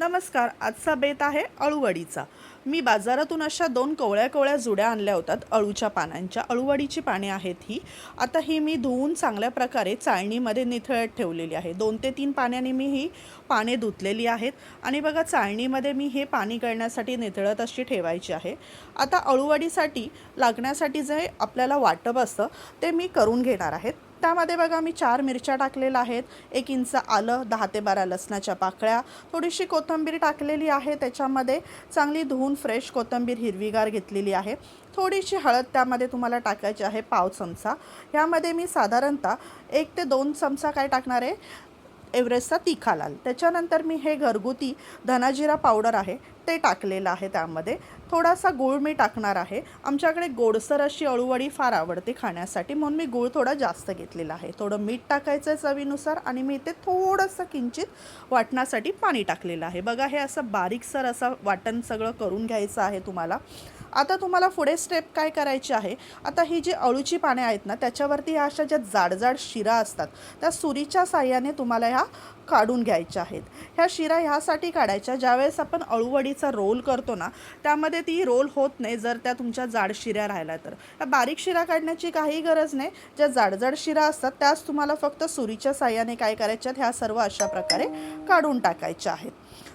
नमस्कार आजचा बेत आहे अळूवडीचा. मी बाजारातून अशा दोन कवळ्या कवळ्या जुड्या आणल्या होतात. अळूच्या पानांच्या. अळूवडीची पाने आहेत ही. आता ही मी धुवून चांगल्या प्रकारे चाळणीमध्ये निथळत ठेवलेली आहे. दोन ते तीन पाण्याने मी ही पाने धुतलेली आहेत. आणि बघा चाळणीमध्ये मी हे पाणी गळण्यासाठी निथळत अशी ठेवायची आहे. आता अळूवडीसाठी लागण्यासाठी जे आपल्याला वाटप असतं ते मी करून घेणार आहेत त्यामध्ये बघा मी चार मिरच्या टाकलेल्या आहेत. एक इंच आलं दहा ते बारा लसणाच्या पाकळ्या. थोडीशी कोथिंबीर टाकलेली आहे. त्याच्यामध्ये चांगली धुवून फ्रेश कोथिंबीर हिरवीगार घेतलेली आहे. थोडीशी हळद त्यामध्ये तुम्हाला टाकायची आहे पाव चमचा. ह्यामध्ये मी साधारणतः एक ते दोन चमचा काय टाकणार आहे? एव्हरेस्टचा तिखा लाल त्याच्यानंतर मी हे घरगुती धनाजिरा पावडर आहे ते टाकलेलं आहे त्यामध्ये. थोडासा गूळ मी टाकणार आहे. आमच्याकडे गोडसर अशी अळूवडी फार आवडते खाण्यासाठी म्हणून मी गूळ थोडा जास्त घेतलेला आहे. थोडं मीठ टाकायचं आहे चवीनुसार आणि मी इथे थोडंसं किंचित वाटण्यासाठी पाणी टाकलेलं आहे. बघा हे असं बारीकसर असं वाटण सगळं करून घ्यायचं आहे तुम्हाला. आता तुम्हाला पुढे स्टेप काय करायची आहे? आता ही जी अळूची पाने आहेत ना त्याच्यावरती ह्या अशा ज्या जाडजाड शिरा असतात त्या सुरीच्या साह्याने तुम्हाला ह्या काढून घ्यायच्या आहेत. ह्या शिरा ह्यासाठी काढायच्या. ज्यावेळेस आपण अळूवडीचा रोल करतो ना त्यामध्ये ती रोल होत नाही जर त्या तुमच्या जाड शिऱ्या राहिल्या तर. त्या बारीक शिरा काढण्याची काही गरज नाही. ज्या जाडजाड शिरा असतात त्याच तुम्हाला फक्त सुरीच्या साह्याने काय करायच्यात ह्या सर्व अशा प्रकारे काढून टाकायच्या आहेत.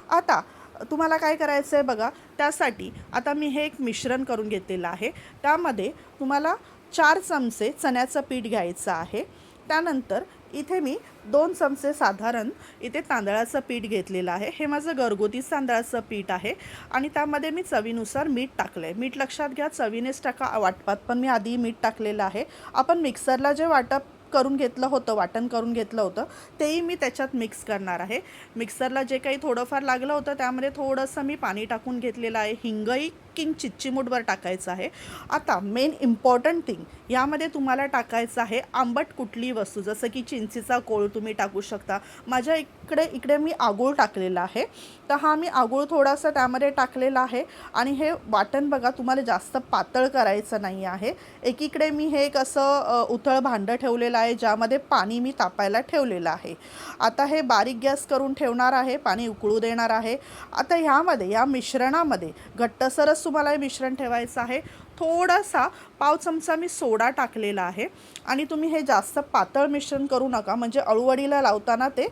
आता तुम्हाला काय करायचं आहे बघा त्यासाठी आता मी हे एक मिश्रण करून घेतलेलं आहे. त्यामध्ये तुम्हाला चार चमचे चण्याचं पीठ घ्यायचं आहे. त्यानंतर इथे मी दोन चमचे साधारण इथे तांदळाचं पीठ घेतलेलं आहे. हे माझं घरगुती तांदळाचं पीठ आहे आणि त्यामध्ये मी चवीनुसार मीठ टाकलं आहे मीठ लक्षात घ्या चवीनेच टाका. वाटपात पण मी आधी मीठ टाकलेलं आहे. आपण मिक्सरला जे वाटप करून घेतलं होतं वाटण करून घेतलं होतं. तेही मी त्याच्यात मिक्स करणार आहे. मिक्सरला जे काही थोडंफार लागलं होतं त्यामध्ये थोडंसं मी पाणी टाकून घेतलेलं आहे. हिंगही किंग चिमूटभर टाकायचं आहे. आता मेन इम्पॉर्टंट थिंग यामध्ये तुम्हाला टाकायचं आहे आंबट कुठली वस्तू जसं की चिंचेचा कोळ तुम्ही टाकू शकता. माझ्या इकडे इकडे मी आगोळ टाकलेला आहे. तर हा मी आगोळ थोडासा त्यामध्ये टाकलेला आहे. आणि हे वाटण बघा तुम्हाला जास्त पातळ करायचं नाही आहे. एकीकडे मी हे एक असं उथळ भांडं ठेवलेलं आहे ज्यामध्ये पाणी मी तापायला ठेवलेलं आहे. आता हे बारीक गॅस करून ठेवणार आहे पाणी उकळू देणार आहे. आता ह्यामध्ये या मिश्रणामध्ये घट्टसरस तुम्हाला हे मिश्रण ठेवायचं आहे. थोडासा पाव चमचा मी सोडा टाकलेला आहे. आणि तुम्ही हे जास्त पातळ मिश्रण करू नका. म्हणजे अळूवडीला लावताना ते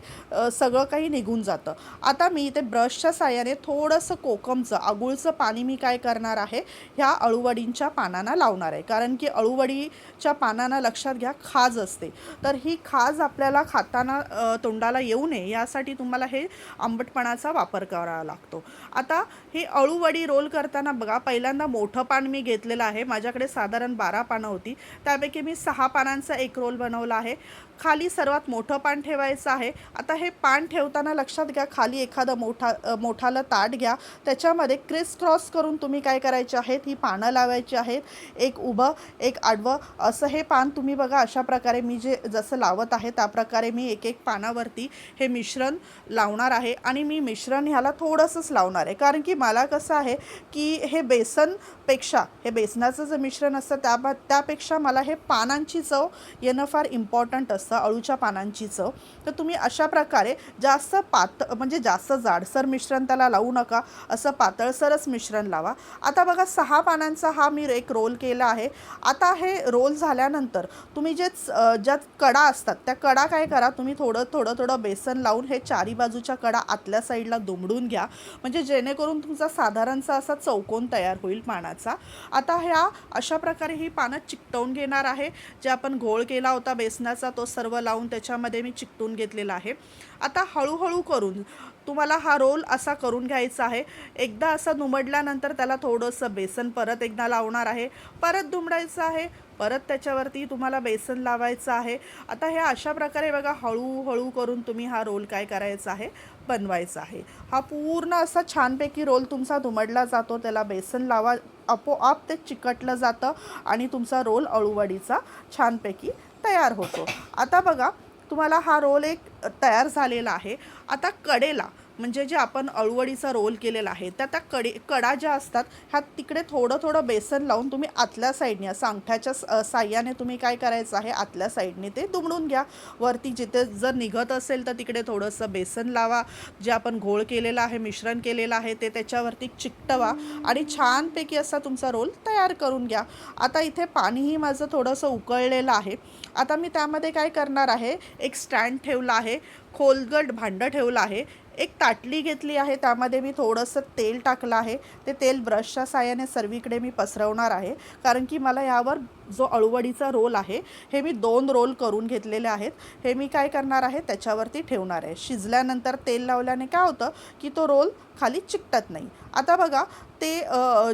सगळं काही निघून जातं. आता मी इथे ब्रशच्या साह्याने थोडंसं कोकमचं आगुळचं पाणी मी काय करणार आहे ह्या अळूवडींच्या पानांना लावणार आहे. कारण की अळूवडीच्या पानांना लक्षात घ्या खाज असते. तर ही खाज आपल्याला खाताना तोंडाला येऊ नये. यासाठी तुम्हाला हे आंबटपणाचा वापर करावा लागतो. आता ही अळूवडी रोल करताना बघा पहिल्यांदा मोठं पान मी घेतलेलं आहे. माझ्याकडे साधारण बारा पानं होती. त्यापैकी मी सहा पानांचा एक रोल बनवला आहे. खाली सर्वात मोठं पान ठेवायचं आहे. आता हे पान ठेवताना लक्षात घ्या खाली एखादं मोठा मोठाला मोठालं ताट घ्या. त्याच्यामध्ये क्रिस क्रॉस करून तुम्ही काय करायचे आहेत? ही पानं लावायची आहेत. एक उभं एक आडवं. असं हे पान तुम्ही बघा अशा प्रकारे मी जे जसं लावत आहे त्या प्रकारे मी एक एक पानावरती हे मिश्रण लावणार आहे. आणि मी मिश्रण ह्याला थोडंसंच लावणार आहे. कारण की मला कसं आहे की हे बेसन त्यापेक्षा हे बेसनाचं जे मिश्रण असतं त्या त्यापेक्षा मला हे पानांची चव येणं फार इम्पॉर्टंट असतं अळूच्या पानांची चव. तर तुम्ही अशा प्रकारे जास्त पात म्हणजे जास्त जाडसर मिश्रण त्याला लावू नका असं पातळसरच मिश्रण लावा. आता बघा सहा पानांचा हा मी एक रोल केला आहे. आता हे रोल झाल्यानंतर तुम्ही जे ज्या कडा असतात त्या कडा काय करा तुम्ही थोडं थोडं थोडं बेसन लावून हे चारी बाजूच्या कडा आतल्या साईडला दुमडून घ्या. म्हणजे जेणेकरून तुमचा साधारणचा असा चौकोन तयार होईल पानाचा. आता ह्या अशा प्रकारे ही पानं चिकटवून घेणार आहे. जे आपण घोळ केला होता बेसनाचा तो सर्व लावून त्याच्यामध्ये मी चिकटून घेतलेला आहे. आता हळूहळू करून तुम्हाला हा रोल असा करून घ्यायचा आहे. एकदा असा दुमडल्यानंतर त्याला थोडंसं बेसन परत एकदा लावणार आहे. परत दुमडायचं आहे. परत त्याच्यावरती तुम्हाला बेसन लावायचं आहे. आता हे अशा प्रकारे बघा हळूहळू करून तुम्ही हा रोल काय करायचा आहे बनवायचा आहे. हा पूर्ण असा छानपैकी रोल तुमचा दुमडला जातो त्याला बेसन लावा आपोआप ते चिकटलं जातं आणि तुमचा रोल अळूवडीचा छानपैकी तयार होतो. आता बघा तुम्हाला हा रोल एक तयार झालेला आहे. आता कडेला. म्हणजे जे आपण अळूवडीचा रोल केलेला आहे त्या त्या कडे कडा ज्या असतात ह्या तिकडे थोडं थोडं बेसन लावून तुम्ही आतल्या साईडने असं अंगठ्याच्या स- साह्याने तुम्ही काय करायचं आहे आतल्या साईडने ते दुमडून घ्या. वरती जिथे जर निघत असेल तर तिकडे थोडंसं बेसन लावा. जे आपण घोळ केलेलं आहे मिश्रण केलेलं आहे ते त्याच्यावरती चिकटवा आणि छानपैकी असा तुमचा रोल तयार करून घ्या. आता इथे पाणीही माझं थोडंसं उकळलेलं आहे. आता मी त्यामध्ये काय करणार आहे एक स्टँड ठेवला आहे खोलगट भांडं ठेवलं आहे. एक ताटली घेतली आहे. त्यामध्ये मी थोडंसं तेल टाकलं आहे. ते तेल ब्रशच्या साहाय्याने सर्वीकडे मी पसरवणार आहे. कारण की मला यावर जो अळूवडीचा रोल आहे हे मी दोन रोल करून घेतलेले आहेत. हे मी काय करणार आहे त्याच्यावरती ठेवणार आहे. शिजल्यानंतर तेल लावल्याने काय होतं की तो रोल खाली चिकटत नाही. आता बघा ते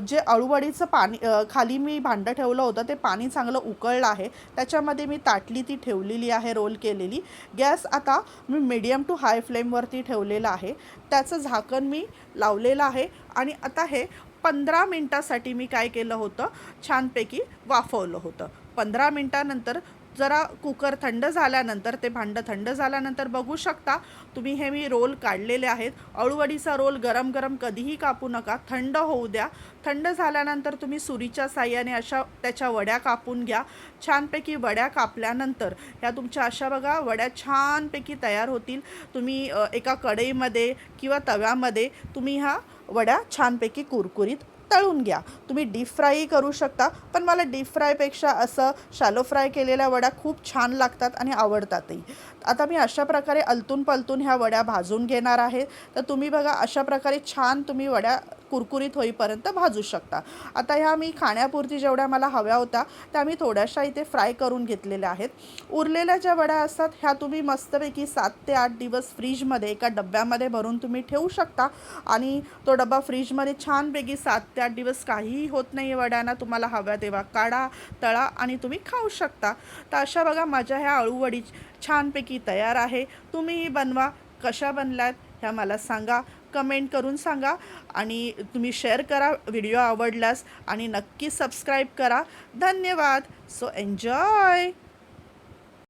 जे अळूवडीचं पाणी खाली मी भांडं ठेवलं होतं ते पाणी चांगलं उकळलं आहे. त्याच्यामध्ये मी ताटली ती ठेवलेली आहे रोल केलेली. गॅस आता मी मीडियम टू हाय फ्लेमवरती ठेवलेलं आहे. त्याचं झाकण मी लावलेलं आहे. आणि आता हे पंधरा मिनटासाठी मी काय केलं होतं? छानपैकी वाफवलं होतं. पंधरा मिनटानंतर जरा कुकर थंड झाल्यानंतर ते भांडं थंड झाल्यानंतर बघू शकता तुम्ही हे मी रोल काढलेले आहेत. अळूवडीचा रोल गरम गरम कधीही कापू नका. थंड होऊ द्या. थंड झाल्यानंतर तुम्ही सुरीच्या साह्याने अशा त्याच्या वड्या कापून घ्या. छानपैकी वड्या कापल्यानंतर ह्या तुमच्या अशा बघा वड्या छानपैकी तयार होतील. तुम्ही एका कढईमध्ये किंवा तव्यामध्ये तुम्ही ह्या वड्या छानपैकी कुरकुरीत तळून घ्या. तुम्ही डीप फ्रायही करू शकता पण मला डीप फ्रायपेक्षा असं शॅलो फ्राय केलेल्या वड्या खूप छान लागतात आणि आवडतातही. आता मी अशा प्रकारे अलतून पलतून ह्या वड्या भाजून घेणार आहे. तर तुम्ही बघा अशा प्रकारे छान तुम्ही वड्या कुरकुरीत होईपर्यंत भाजू शकता. आता ह्या मी खाण्यापुरती जेवढ्या मला हव्या होत्या त्या मी थोड्याशा इथे फ्राय करून घेतलेल्या आहेत. उरलेल्या ज्या वड्या असतात ह्या तुम्ही मस्तपैकी सात ते आठ दिवस फ्रीजमध्ये एका डब्यामध्ये भरून तुम्ही ठेवू शकता आणि तो डबा फ्रीजमध्ये छानपैकी सात आठ दिवस काहीही होत नाही आहे वड्यांना तुम्हाला हव्या तेव्हा काढा तळा आणि तुम्ही खाऊ शकता. तर अशा बघा माझ्या ह्या अळूवडी छानपैकी तयार आहे. तुम्हीही बनवा. कशा बनल्यात ह्या मला सांगा. कमेंट करून सांगा आणि तुम्ही शेअर करा व्हिडिओ आवडल्यास आणि नक्की सबस्क्राईब करा. धन्यवाद. So enjoy!